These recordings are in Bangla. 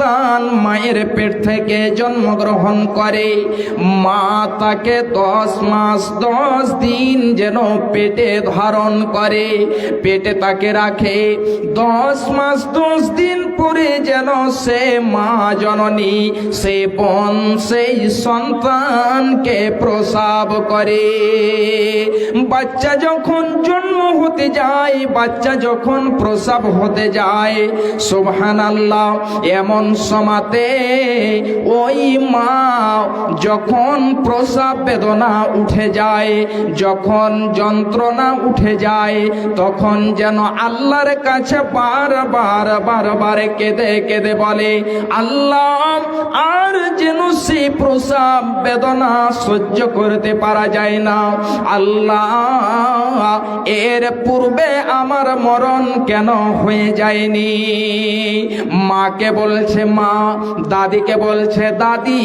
সন্তান মায়ের পেট থেকে জন্মগ্রহণ করে। মা তাকে দশ মাস, দশ দিন যেন পেটে ধারণ করে। পেটে তাকে রাখে দশ মাস, দশ দিন পরে যেন সে মা জননী, সে বোন, সেই সন্তানকে প্রসাব করে। বাচ্চা যখন হতে যায়, বাচ্চা যখন প্রসাব হতে যায় সোহান আল্লাহ এমন সমাতে ওই মা যখন প্রসাব বেদনা উঠে যায়, যখন যন্ত্রণা উঠে যায়, তখন যেন আল্লাহর কাছে বারবার বারবার কেঁদে কেঁদে বলে, আল্লাহ, আর যেন সেই প্রসাব বেদনা সহ্য করতে পারা যায় না। আল্লাহ এর পূর্বে আমার মরণ কেন হয়ে যায়নি? মাকে বলছে মা, দাদিকে বলছে দাদি,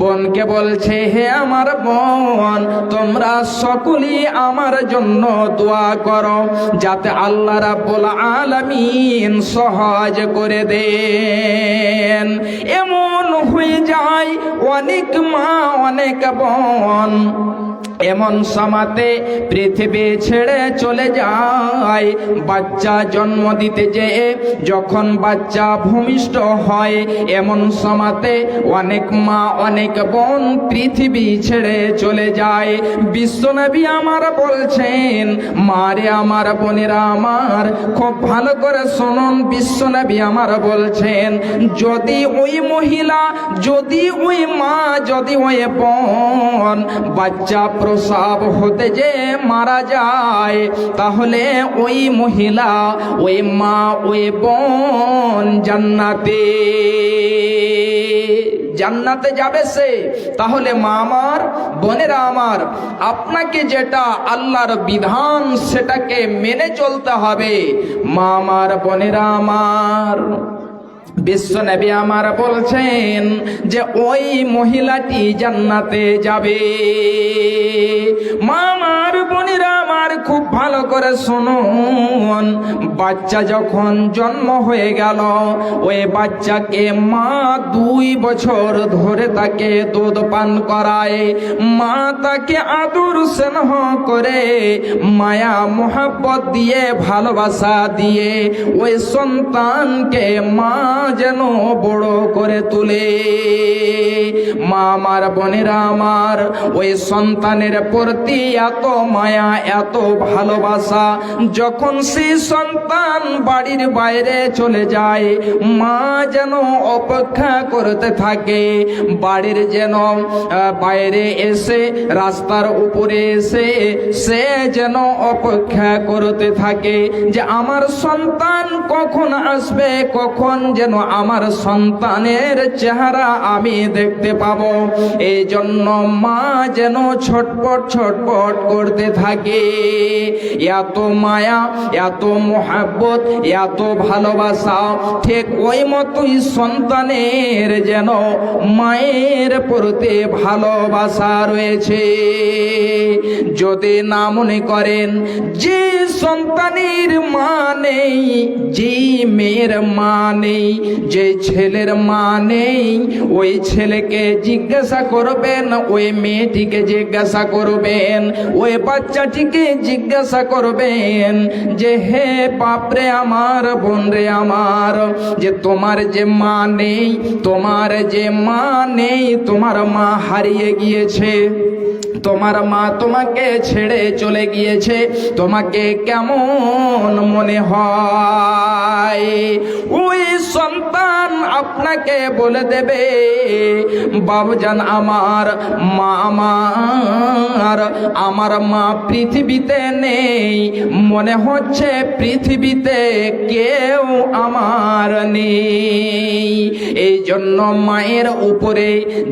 বোনকে বলছে হে আমার বোন, তোমরা সকলেই আমার জন্য দোয়া করো, যাতে আল্লাহ রাব্বুল আলামিন সহজ করে দেন। এমন হয়ে যায় অনেক মা, অনেক বোন। এমন সমাতে পৃথিবী ছেড়ে চলে যায়। বাচ্চা জন্ম দিতে যে যখন বাচ্চা ভূমিষ্ঠ হয়, এমন সমাতে অনেক মা, অনেক বোন পৃথিবী ছেড়ে চলে যায়। বিশ্বনবী আমার বলছেন মারে আমার বোনেরা আমার, খুব ভালো করে শুনুন। বিশ্বনবী আমার বলছেন, যদি ওই মহিলা, যদি ওই মা, যদি ওই বোন বাচ্চা প্রসব হতে যে মারা যায়, তাহলে ওই মহিলা, ওই মা, ওই বোন জান্নাতে। জান্নাতে যাবে সে। তাহলে মা আমার, বোনেরা আমার, আপনাকে যেটা আল্লাহর বিধান, সেটাকে মেনে চলতে হবে। মা আমার, বোনেরা আমার। বিশ্ব নবী আমার বলছেন যে ওই মহিলাটি জান্নাতে যাবে। মামার বোনেরা আমার খুব ভালো করে শুনুন। বাচ্চা যখন জন্ম হয়ে গেল, ওই বাচ্চাকে মা দুই বছর ধরে তাকে দুধ পান করায়। মা তাকে আদর স্নেহ করে, মায়া মোহাব্বত দিয়ে, ভালোবাসা দিয়ে, ওই সন্তানকে মা যেন বড় করে তুলে। মা আমার বোনেরা আমার, ওই সন্তানের প্রতি এত মায়া, এত ভালোবাসা, যখন সেই সন্তান বাড়ির বাইরে চলে যায়, মা যেন অপেক্ষা করতে থাকে, বাড়ির যেন বাইরে এসে, রাস্তার উপরে এসে, সে যেন অপেক্ষা করতে থাকে যে আমার সন্তান কখন আসবে, কখন যেন আমার সন্তানের চেহারা আমি দেখতে পাবো। এই জন্য মা যেন ছটপট ছটপট করতে থাকে। এত মায়া, এত মোহাব্বত, এত ভালোবাসা, ঠিক ওই মতোই সন্তানের যেন মায়ের প্রতি ভালোবাসা রয়েছে। যদি না মনে করেন, যে সন্তানের মা নেই, যে মেয়ের মা নেই, যে ছেলের মা নেই, ওই ছেলেকে জিজ্ঞাসা করবেন, ওই মেয়েটিকে জিজ্ঞাসা করবেন, ওই বাচ্চাটিকে জিজ্ঞাসা করবেন যে, হে বাপরে আমার বোন রে আমার, যে তোমার যে মা নেই, তোমার যে মা নেই, তোমার মা হারিয়ে গিয়েছে, তোমার মা তোমাকে ছেড়ে চলে গিয়েছে, তোমাকে কেমন মনে হয়? ওই সন্তান আপনাকে বলে দেবে, বাবুজান আমার, মা আমার আমার মা পৃথিবীতে নেই। মনে হচ্ছে পৃথিবীতে কেউ আমার নেই। এই জন্য মায়ের উপরে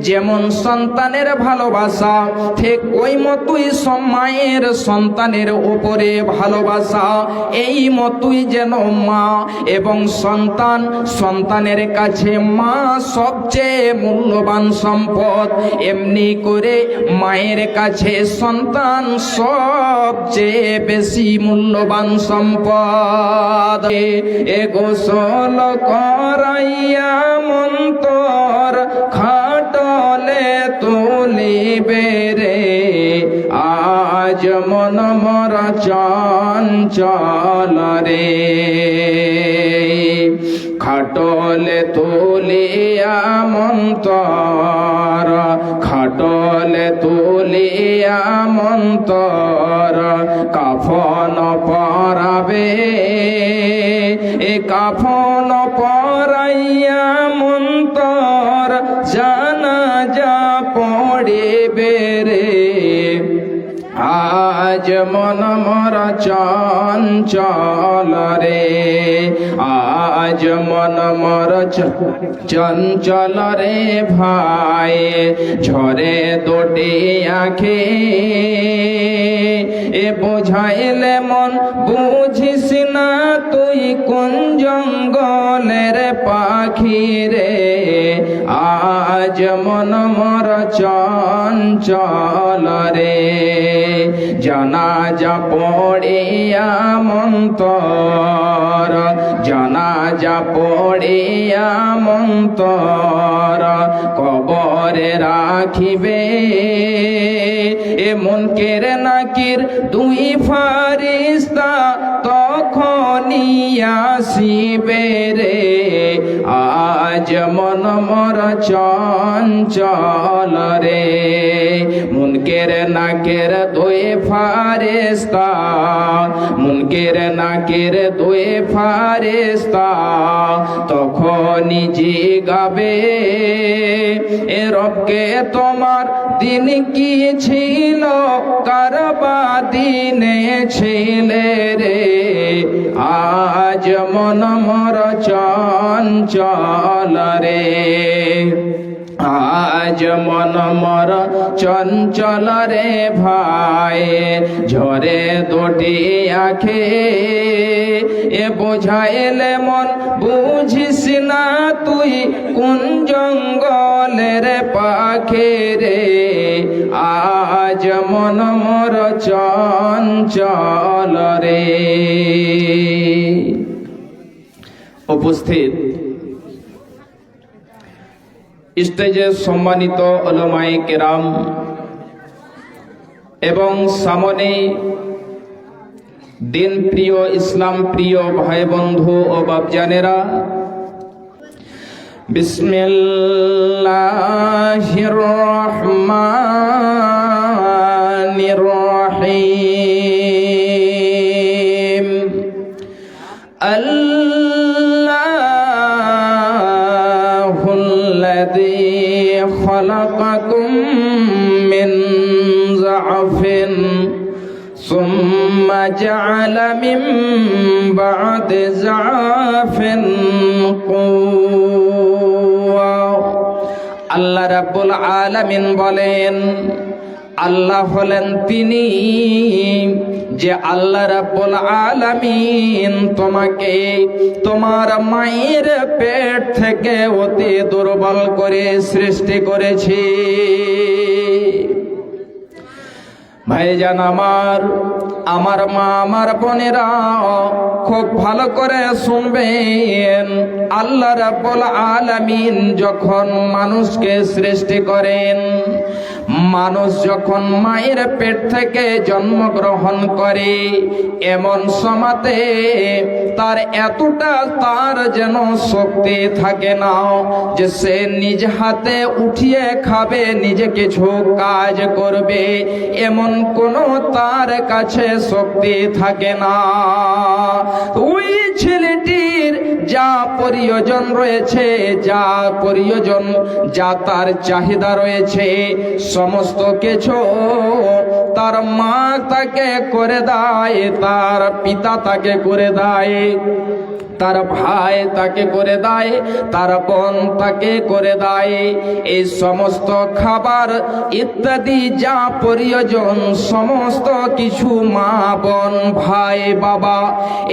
যেমন সন্তানের ভালোবাসা, ঠিক ওই মতোই মায়ের সন্তানের উপরে ভালোবাসা, এই মতোই যেন মা এবং সন্তান সন্তানের কাছে মা সবচেয়ে মূল্যবান সম্পদ। এমনি করে মায়ের কাছে সন্তান সবচেয়ে বেশি মূল্যবান সম্পদ। এ গোসল করাইয়া মন্তর খাটলে তুলিবে রে। আজ মন মরা চঞ্চল রে। খাটলে তুলিয়া মন্তর, খাটলে তুলিয়া মন্তর, কাফন পরাবে। এ কাফন পরাইয়া মন্তর, জানা যা পড়িবে রে। আজ মন মর চঞ্চল রে। আজ মন মর চঞ্চল রে ভাই, ঝরে দুটি আখে। এ বোঝাইলে মন, বুঝিস না তুই কোন জঙ্গলের পাখি রে? আজ মন মর চঞ্চল রে, জানাজা পড়িয়া মন্তর। জানাজা পড়িয়া মন্তর কবরে রাখিবে। এ মনকের নাকির দুই ফারিস্তা তখনই আসিবে রে। আজ মন মর চঞ্চল রে। মুনকের নাকের দুই ফারিস্তা মুনকের নাকের দুই ফারিস্তা তখনই জিগাবে, এ রবকে তোমার দিন কি ছিল? কারবা দিনে ছিলে রে। আজ মন মর চঞ্চল রে। আজ মন মর চঞ্চল রে ভাই, ঝরে দুটি আখে। এ বোঝাইলে মন, বুঝিস না তুই কোন জঙ্গলের পাখে রে। আজ মন মর চঞ্চল রে। উপস্থিত স্টেজে সম্মানিত অলমাই কেরাম এবং সামনে দিন প্রিয়, ইসলাম প্রিয় ভাই বন্ধু ও বাবজানেরা বিসমিল্লাহির রহমানির جعل من بعد ضعف قوة আল্লাহ রাব্বুল আলামিন বলেন আল্লাহ হলেন তিনি যে আল্লাহ রাব্বুল আলামিন তোমাকে তোমার মায়ের পেট থেকে অতি দুর্বল করে সৃষ্টি করেছে ভাইজান আমার আমার মা, আমার বোনেরা খুব ভালো করে শুনবেন। আল্লাহ রাব্বুল আলামিন যখন মানুষকে সৃষ্টি করেন মানুষ যখন মায়ের পেট থেকে জন্মগ্রহণ করে, এমন সমাতে তার এতটা তার যেন শক্তি থাকে না যে সে নিজ হাতে উঠিয়ে খাবে, নিজে কিছু কাজ করবে, এমন কোনো তার কাছে শক্তি থাকে না। ওই ছেলেটির যা প্রয়োজন রয়েছে, যা প্রয়োজন, যা তার চাহিদা রয়েছে, সমস্ত কিছু তার মা তাকে করে দেয়, তার পিতা তাকে করে দেয়। তার ভাই তাকে করে দেয়, তার বোন তাকে করে দেয়। এই সমস্ত খাবার ইত্যাদি যা প্রয়োজন, সমস্ত কিছু মা বোন, ভাই, বাবা,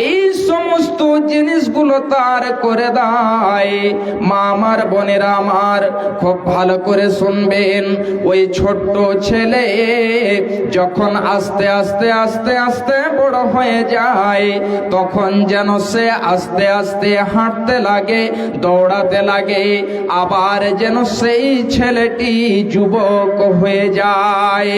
এই সমস্ত জিনিসগুলো তার করে দেয়। মা আমার বোনেরা আমার খুব ভালো করে শুনবেন। ওই ছোট্ট ছেলে যখন আস্তে আস্তে আস্তে আস্তে বড় হয়ে যায়, তখন যেন সে আস্তে আস্তে আস্তে হাঁটতে লাগে, দৌড়াতে লাগে। আবার যেন সেই ছেলেটি যুবক হয়ে যায়।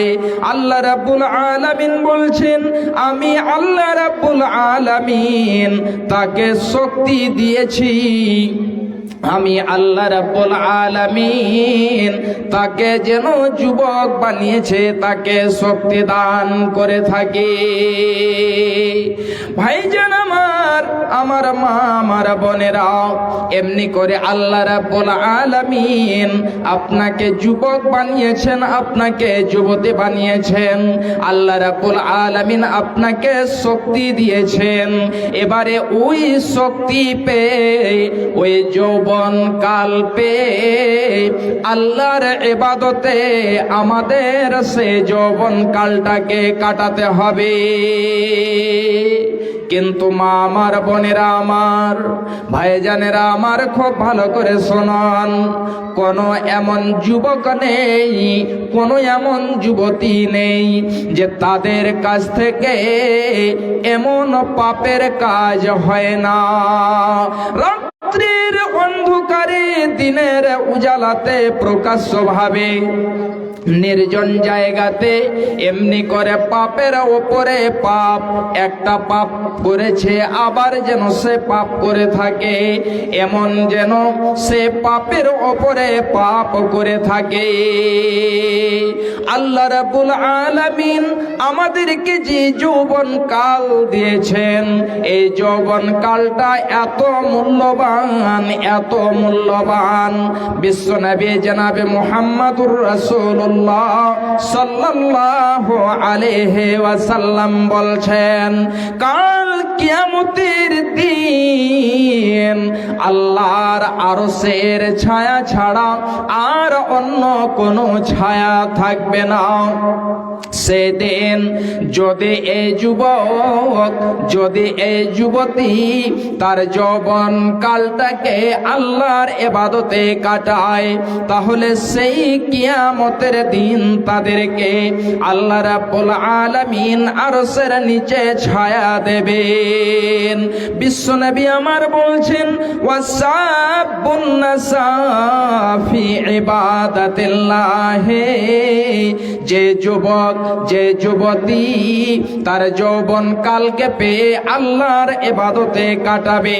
আল্লাহ রাব্বুল আলামিন বলছেন, আমি আল্লাহ রাব্বুল আলামিন তাকে শক্তি দিয়েছি। আমি আল্লাহ রাব্বুল আলামিন তাকে যেন যুবক বানিয়েছে, তাকে শক্তি দান করে থাকি। ভাইজান আমার আমার মা, আমার বোনেরা, এমনি করে আল্লাহ রাব্বুল আলামিন আপনাকে যুবক বানিয়েছেন, আপনাকে যুবতী বানিয়েছেন। আল্লাহ রাব্বুল আলামিন আপনাকে শক্তি দিয়েছেন। এবারে ওই শক্তি পেয়ে ওই যৌবন কাল পেয়ে আল্লাহর এবাদতে আমাদের সে যৌবন কালটাকে কাটাতে হবে। কিন্তু মা আমার বোনেরা আমার, ভাইজানেরা আমার খুব ভালো করে শোনান, কোনো এমন যুবক নেই, কোনো এমন যুবতী নেই যে তাদের কাছ থেকে এমন পাপের কাজ হয় না। রাত্রির অন্ধকারে দিনের উজালাতে প্রকাশ্যভাবে নির্জন জায়গাতে এমনি করে পাপের ওপরে পাপ, একটা পাপ করেছে, আবার যেন সে পাপ করে থাকে, এমন যেন সে পাপের ওপরে পাপ করে থাকে। আল্লাহ রাব্বুল আলামিন আমাদেরকে যে যৌবন কাল দিয়েছেন, এই যৌবন কালটা এত মূল্যবান এত মূল্যবান। বিশ্বনবী জনাবে মুহাম্মাদুর রাসূলুল্লাহ সাল্লাল্লাহু আলাইহি ওয়াসাল্লাম বলছেন, কাল কিয়ামতের দিন আল্লাহর আরশের ছায়া ছাড়া আর অন্য কোনো ছায়া থাকবে না। সেদিন যদি এই যুবক, যদি এই যুবতী, তার যৌবন কালটাকে আল্লাহর এবাদতে কাটায়, তাহলে সেই কিয়ামতের দিন তাদেরকে আল্লাহ রাব্বুল আলামিন আরশের নিচে ছায়া দেবেন। বিশ্বনবী আমার বলছেন, ওয়াসাবুন নাসাফি ইবাদাতিল্লাহি যে যুবক যে যুবতী তার যৌবন কালকে পেয়ে আল্লাহর এবাদতে কাটাবে।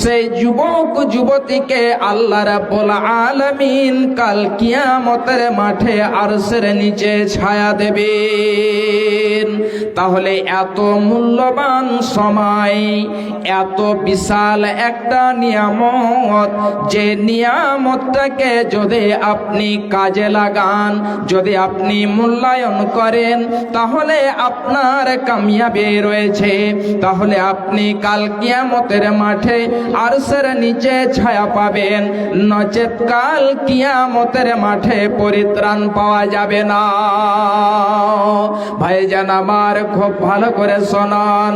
সেই যুবক, যুবতীকে আল্লাহ রাব্বুল আলামিন কাল কিয়ামতের মাঠে আরশের নিচে ছায়া দেবেন। তাহলে এত মূল্যবান সময়, এত বিশাল একটা নিয়ামত, যে নিয়ামতটাকে যদি আপনি কাজে লাগান, যদি আপনি মূল্যায়ন করেন তাহলে আপনার কামিয়াবি রয়েছে। তাহলে আপনি কাল কিয়ামতের মাঠে আরশের নিচে ছায়া পাবেন। নচেত কাল কিয়ামতের মাঠে পরিত্রাণ পাওয়া যাবে না। ভাইজান আমার খুব ভালো করে শোনান।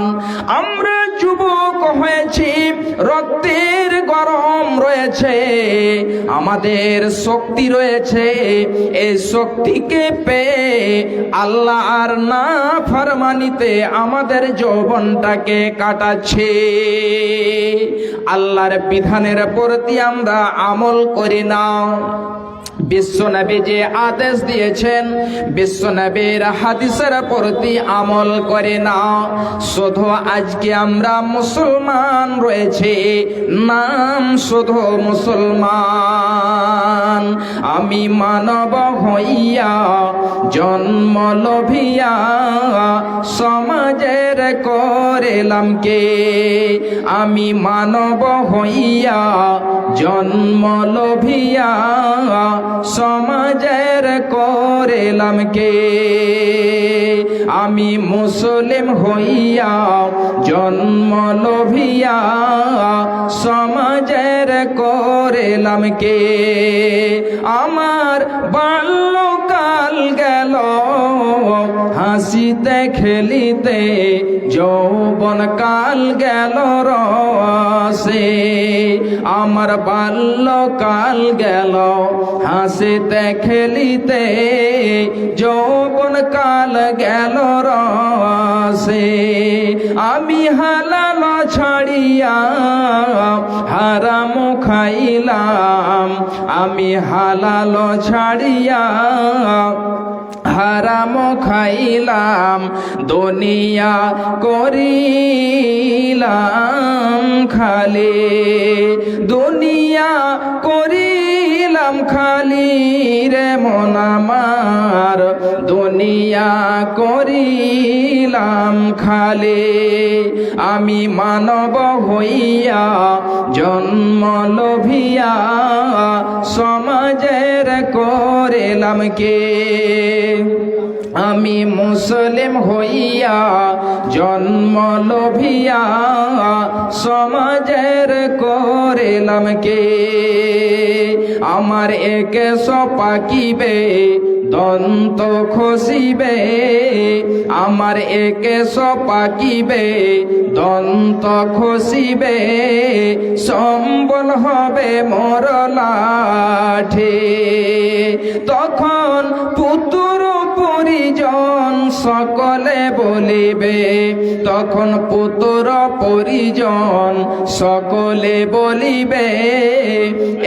আমরা যুবক হয়েছি, রক্তের গরম রয়েছে, আমাদের শক্তি রয়েছে এই শক্তিকে পেয়ে আল্লাহর না ফরমানিতে আমাদের যৌবনটাকে কাটাচ্ছে। আল্লাহর বিধানের প্রতি আমরা আমল করি না। বিশ্বনবী যে আদেশ দিয়েছেন বিশ্বনবীর হাদিসের প্রতি আমল করে না শুধু আজকে আমরা মুসলমান রয়েছে, নাম শুধু মুসলমান। আমি মানব হইয়া, জন্ম লভিয়া, সমাজের করেলাম কে? আমি মানব হইয়া, জন্ম লভিয়া সমাজের করেলাম কে? আমি মুসলিম হইয়া, জন্ম লভিয়া, সমাজের করেলাম কে? আমার বাল্যকাল গেল, হাসিতে খেলিতে যৌবন কাল গেল রসে। আমার বাল্যকাল গেল। হাসিতে খেলিতে যৌবন কাল গেল রসে। আমি হালাল ছাড়িয়া হারাম খাইলাম। আমি হালাল ছাড়িয়া হারাম খাইলাম দুনিয়া করিলাম খালে। দুনিয়া করিলাম খালি রে মন আমার। দুনিয়া করিলাম খালি। আমি মানব হইয়া জন্ম লোভিয়া, সমাজের করেলাম কে? আমি মুসলিম হইয়া জন্ম লোভিয়া, সমাজের করেলাম কে? আমার একে সপাকিবে দন্ত খসিবে। আমার একে সপাকিবে দন্ত খসিবে। সম্বল হবে মরলাঠে। তখন সকলে বলিবে, তখন পুত্র পরিজন সকলে বলিবে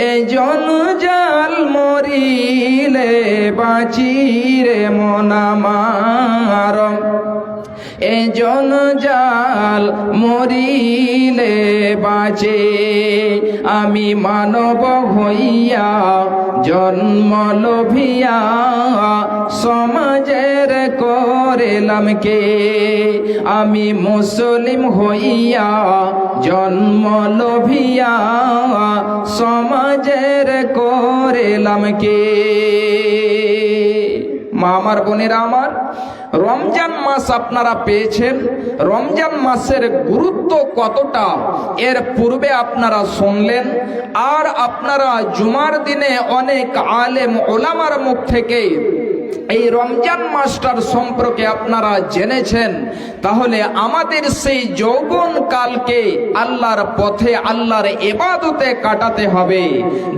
এই জাল মরিলে বাঁচিরে মনামার এ জাল মরিলে বাঁচে আমি মানব হইয়া জন্ম লোভিয়া, সমাজের করেলাম কে? আমি মুসলিম হইয়া জন্ম লোভিয়া, সমাজের করেলাম কে? মা আমার বোনেরা আমার রমজান মাস আপনারা পেয়েছেন। রমজান মাসের গুরুত্ব কতটা, এর পূর্বে আপনারা শুনলেন। আর আপনারা জুমার দিনে অনেক আলেম ওলামার মুখ থেকে এই রমজান মাসটার সম্পর্কে আপনারা জেনেছেন, তাহলে আমাদের সেই যৌবন কালকে আল্লাহর পথে আল্লাহর এবাদতে কাটাতে হবে।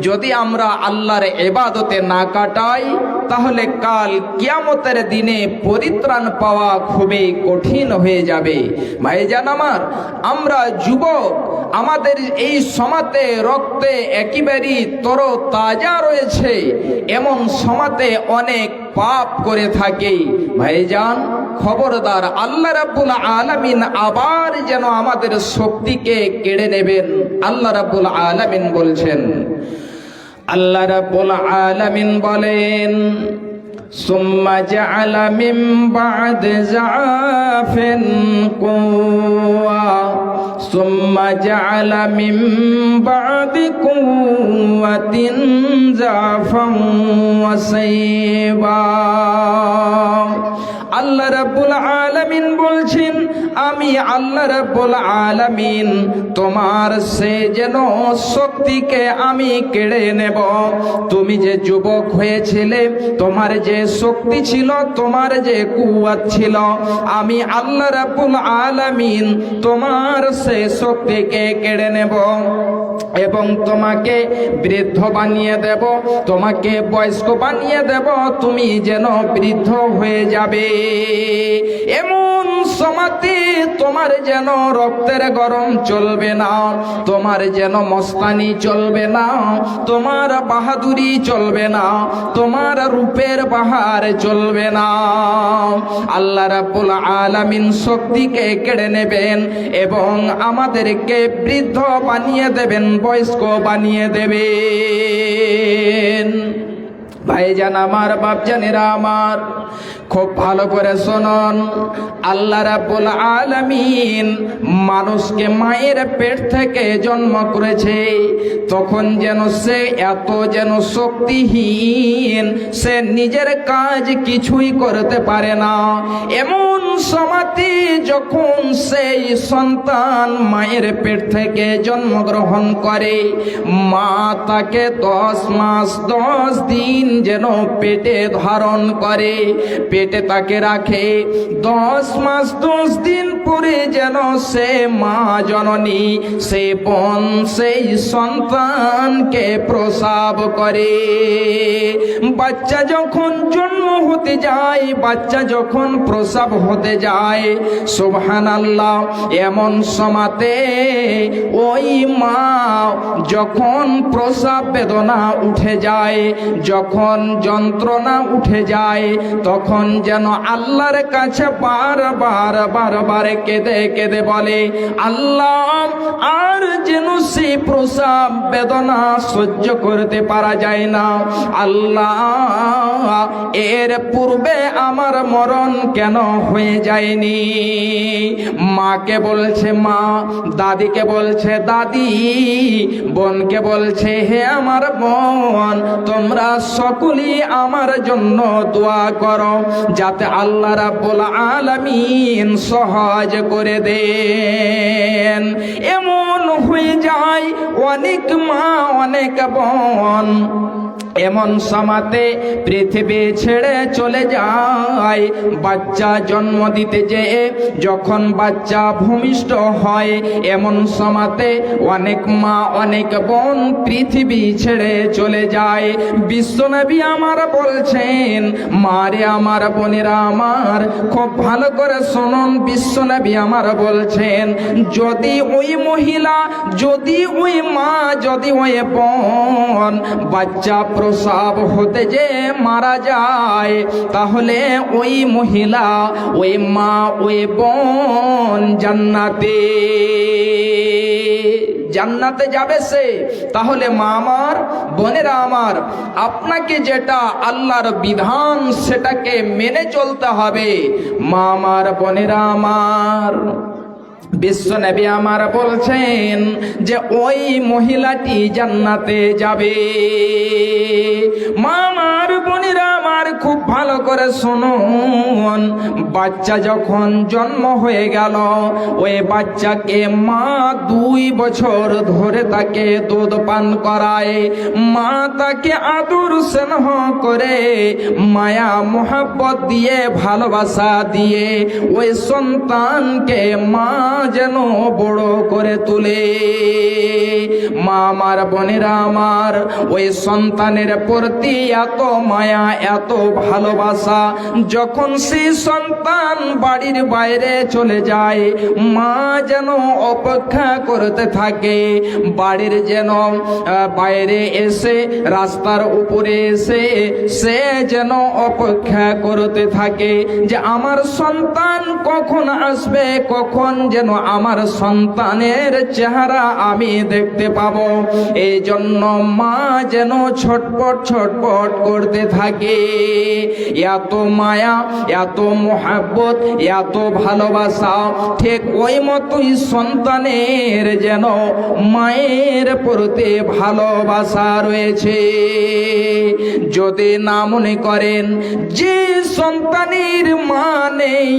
যদি আমরা আল্লাহর এবাদতে না কাটাই, তাহলে কাল কিয়ামতের দিনে পরিত্রাণ পাওয়া খুবই কঠিন হয়ে যাবে। ভাইজান আমার, আমরা যুবক আমাদের এই সমাতে রক্তে একেবারেই তর তাজা রয়েছে। এমন সমাতে অনেক পাপ করে থাকে। ভাইজান, খবরদার, আল্লাহ রাব্বুল আলামিন আবার যেন আমাদের শক্তিকে কেড়ে নেবেন। আল্লাহ রাব্বুল আলামিন বলছেন, আল্লাহ রাব্বুল আলামিন বলেন ثم جعل من بعد زعاف قوة ثم جعل من بعد قوة زعفا وسيبا আল্লাহ রাব্বুল আলামিন বলছেন আমি আল্লাহ রাব্বুল আলামিন, তোমার সে যেন শক্তিকে আমি কেড়ে নেব। তুমি যে যুবক হয়েছিলে, তোমার যে শক্তি ছিল, তোমার যে কুয়াত ছিল, আমি আল্লাহ রাব্বুল আলামিন তোমার সে শক্তিকে কেড়ে নেব এবং তোমাকে বৃদ্ধ বানিয়ে দেব, তোমাকে বয়স্ক বানিয়ে দেব। তুমি যেন বৃদ্ধ হয়ে যাবে। এমন সমাতে, তোমার যেন রক্তের গরম চলবে না, তোমার যেন মস্তানি চলবে না, তোমার বাহাদুরি চলবে না, তোমার রূপের বাহার চলবে না। আল্লাহ রাব্বুল আলামিন শক্তিকে কেড়ে নেবেন এবং আমাদেরকে বৃদ্ধ বানিয়ে দেবেন, বয়স্ক বানিয়ে দেবেন। ভাইজান আমার, বাপজানেরা আমার, খুব ভালো করে শোনন। আল্লাহ রাব্বুল আলামিন মানুষকে মায়ের পেট থেকে জন্ম করেছে। তখন যেন সে এত যেন শক্তিহীন, সে নিজের কাজ কিছুই করতে পারে না। এমন সমাতি যখন সেই সন্তান মায়ের পেট থেকে জন্মগ্রহণ করে, মা তাকে দশ মাস, দশ দিন যেন পেটে ধারণ করে, পেটে তাকে রাখে। দশ মাস, দশ দিন পরে যেন সে মা জননী, সে বোন, সেই সন্তানকে প্রসাব করে। বাচ্চা যখন জন্ম হতে যায়, বাচ্চা যখন প্রসাব হতে যায় সোবহান আল্লাহ এমন সমাতে ওই মা যখন প্রসাব বেদনা উঠে যায়, যখন যন্ত্রণা উঠে যায়, তখন যেন আল্লাহর কাছে বারবার বারবার কেঁদে কেঁদে বলে, আল্লাহ, আর যেন সে প্রসাব, বেদনা সহ্য করতে পারা যায় না। আল্লাহ, এর পূর্বে আমার মরণ কেন হয়ে যায়নি? মাকে বলছে, মা, দাদিকে বলছে, দাদি, বোনকে বলছে, হে আমার বোন, তোমরা সকলেই আমার জন্য দোয়া করো, যাতে আল্লাহ রাব্বুল আলামিন সহজ করে দেন। এমন হয়ে যায় অনেক মা, অনেক বোন। এমন সমাতে পৃথিবী ছেড়ে চলে যায়। বাচ্চা জন্ম দিতে যে যখন বাচ্চা ভূমিষ্ঠ হয়, এমন সমাতে অনেক মা, অনেক বোন পৃথিবী ছেড়ে চলে যায়। বিশ্বনবী আমার বলছেন মারে আমার বোনেরা আমার, খুব ভালো করে শুনুন। বিশ্বনবী আমার বলছেন, যদি ওই মহিলা, যদি ওই মা, যদি ওই বোন বাচ্চা প্রসাব হতে যে মারা যায়, তাহলে ওই মহিলা, ওই মা, ওই বোন জান্নাতে। জান্নাতে যাবে সে। তাহলে মা আমার, বোনেরা আমার, আপনাকে যেটা আল্লাহর বিধান, সেটাকে মেনে চলতে হবে। মা আমার, বোনেরা আমার। বিশ্ব নবী আমার বলছেন যে ওই মহিলাটি জান্নাতে যাবে। মামার বোনেরা আমার খুব ভালো করে শুনুন। বাচ্চা যখন জন্ম হয়ে গেল, ওই বাচ্চাকে মা দুই বছর ধরে তাকে দুধ পান করায়। মা তাকে আদর স্নেহ করে, মায়া, মোহাব্বত দিয়ে, ভালোবাসা দিয়ে, ওই সন্তানকে মা যেন বড় করে তুলে। মা, আমার বোনেরা আমার, ওই সন্তানের প্রতি এত মায়া, এত ভালোবাসা যখন সেই সন্তান বাড়ির বাইরে চলে যায়, মা যেন অপেক্ষা করতে থাকে। বাড়ির যেন বাইরে এসে, রাস্তার উপরে এসে সে যেন অপেক্ষা করতে থাকে যে আমার সন্তান কখন আসবে, কখন যেন আমার সন্তানের চেহারা আমি দেখতে পাবো। এই জন্য মা যেন ছটপট ছটপট করতে থাকে। এত মায়া, এত মোহাব্বত, এত ভালোবাসা। ঠিক ওই মতোই সন্তানের যেন মায়ের প্রতি ভালোবাসা রয়েছে। যদি না মনে করেন, যে সন্তানের মা নেই,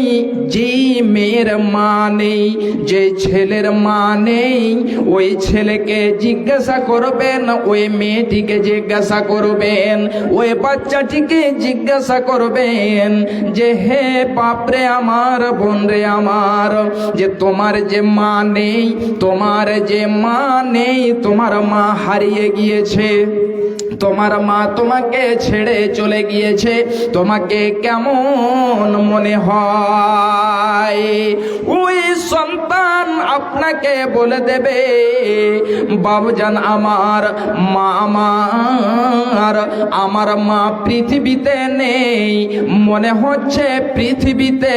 যে মেয়ের মা নেই, যে ছেলের মা নেই, ওই ছেলেকে জিজ্ঞাসা করবেন, ওই মেয়েটিকে জিজ্ঞাসা করবেন, ওই বাচ্চাটিকে জিজ্ঞাসা করবেন যে, হে বাপরে আমার বোন রে আমার, যে তোমার যে মা নেই, তোমার যে মা নেই, তোমার মা হারিয়ে গিয়েছে, তোমার মা তোমাকে ছেড়ে চলে গিয়েছে, তোমাকে কেমন মনে হয়? সন্তান আপনাকে বলে দেবে, বাবুজান আমার, মা আমার আমার মা পৃথিবীতে নেই, মনে হচ্ছে পৃথিবীতে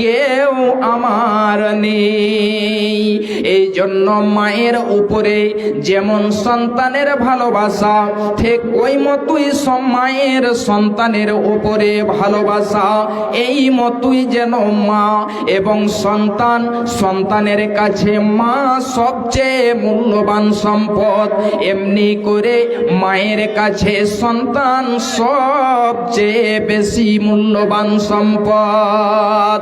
কেউ আমার নেই। এই জন্য মায়ের উপরে যেমন সন্তানের ভালোবাসা, ঠিক ওই মতোই মায়ের সন্তানের উপরে ভালোবাসা, এই মতোই যেন মা এবং সন্তান সন্তানের কাছে মা সবচেয়ে মূল্যবান সম্পদ। এমনি করে মায়ের কাছে সন্তান সবচেয়ে বেশি মূল্যবান সম্পদ।